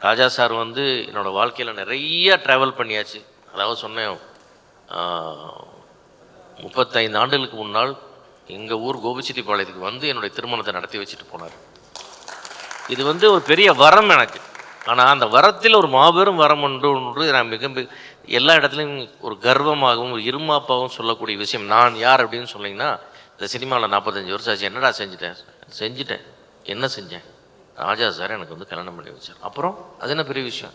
ராஜா sir வந்து என்னோடய வாழ்க்கையில் நிறைய ட்ராவல் பண்ணியாச்சு. அதாவது சொன்னேன் முப்பத்தைந்து ஆண்டுகளுக்கு முன்னால் எங்கள் ஊர் கோபிச்செட்டிப்பாளையத்துக்கு வந்து என்னுடைய திருமணத்தை நடத்தி வச்சுட்டு போனார். இது வந்து ஒரு பெரிய வரம் எனக்கு. ஆனால் அந்த வரத்தில் ஒரு மாபெரும் வரம் ஒன்று ஒன்று நான் மிக மிக- எல்லா இடத்துலையும் ஒரு கர்வமாகவும் ஒரு இருமாப்பாகவும் சொல்லக்கூடிய விஷயம். நான் யார் அப்படின்னு சொன்னீங்கன்னா இந்த சினிமாவில் நாற்பத்தஞ்சு வருஷம் ஆச்சு. என்னடா செஞ்சிட்டேன்? செஞ்சுட்டேன். என்ன செஞ்சேன்? ராஜா சார் எனக்கு வந்து கல்யாணம் பண்ணி வச்சார். அப்புறம் அது என்ன பெரிய விஷயம்?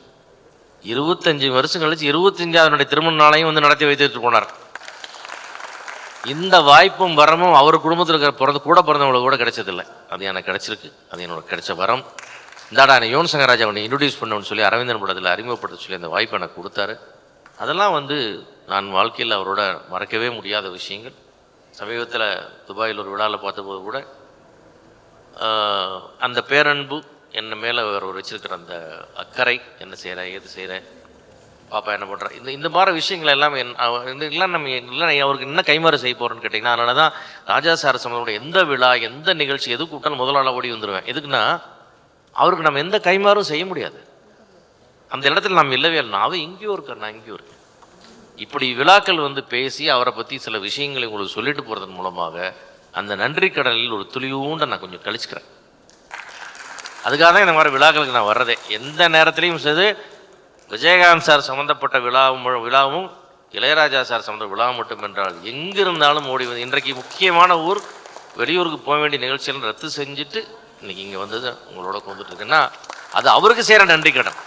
இருபத்தஞ்சு வருஷம் கழிச்சு இருபத்தஞ்சாவது திருமண நாளையும் வந்து நடத்தி வைத்துட்டு போனார். இந்த வாய்ப்பும் வரமும் அவர் குடும்பத்தில் இருக்கிற பிறந்த கூட பிறந்தவங்களுக்கு கூட கிடைச்சதில்ல. அது எனக்கு கிடைச்சிருக்கு. அது என்னோட கிடைச்ச வரம். இந்தாடா என்னை யோன் சங்கராஜா அவனை இன்ட்ரடியூஸ் பண்ணணும்னு சொல்லி அரவிந்தன் படத்தில் அறிமுகப்படுத்த சொல்லி அந்த வாய்ப்பை எனக்கு கொடுத்தாரு. அதெல்லாம் வந்து நான் வாழ்க்கையில் அவரோட மறக்கவே முடியாத விஷயங்கள். சமீபத்தில் துபாயில் ஒரு விழாவில் பார்த்தபோது கூட அந்த பேரன்பு என்ன மேலே அவர் வச்சிருக்கிற அந்த அக்கறை என்ன செய்கிறேன் ஏது செய்கிறேன் பாப்பா என்ன பண்ணுறேன் இந்த இந்த மாதிரி விஷயங்கள் எல்லாமே என் அவ- இந்த எல்லாம் நம்ம இல்லை அவருக்கு என்ன கைமாறு செய்ய போகிறோன்னு கேட்டிங்கன்னா அதனால தான் ராஜா சார் எந்த விழா எந்த நிகழ்ச்சி எது கூட்டாலும் முதலாள ஓடி வந்துடுவேன் எதுக்குன்னா அவருக்கு நம்ம எந்த கைமாறும் செய்ய முடியாது. அந்த இடத்துல நாம் இல்லவே இல்லை. நான் இங்கேயும் இருக்கேன் நான் இங்கேயும் இருக்கேன். இப்படி விழாக்கள் வந்து பேசி அவரை பற்றி சில விஷயங்களை உங்களுக்கு சொல்லிட்டு போகிறதன் மூலமாக அந்த நன்றி கடலில் ஒரு துளியூண்ட நான் கொஞ்சம் கழிச்சுக்கிறேன். அதுக்காக தான் இந்த மாதிரி விழாக்களுக்கு நான் வர்றதே. எந்த நேரத்துலையும் சரி விஜயகாந்த் சார் சம்மந்தப்பட்ட விழாவும் விழாவும் இளையராஜா சார் சம்மந்த விழா மட்டும் என்றால் எங்கிருந்தாலும் ஓடி வந்து இன்றைக்கு முக்கியமான ஊர் வெளியூருக்கு போக வேண்டிய நிகழ்ச்சிகள் ரத்து செஞ்சுட்டு இன்னைக்கு இங்கே வந்தது உங்களோட கொண்டுட்டு இருக்குன்னா அது அவருக்கு செய்கிற நன்றி கடன்.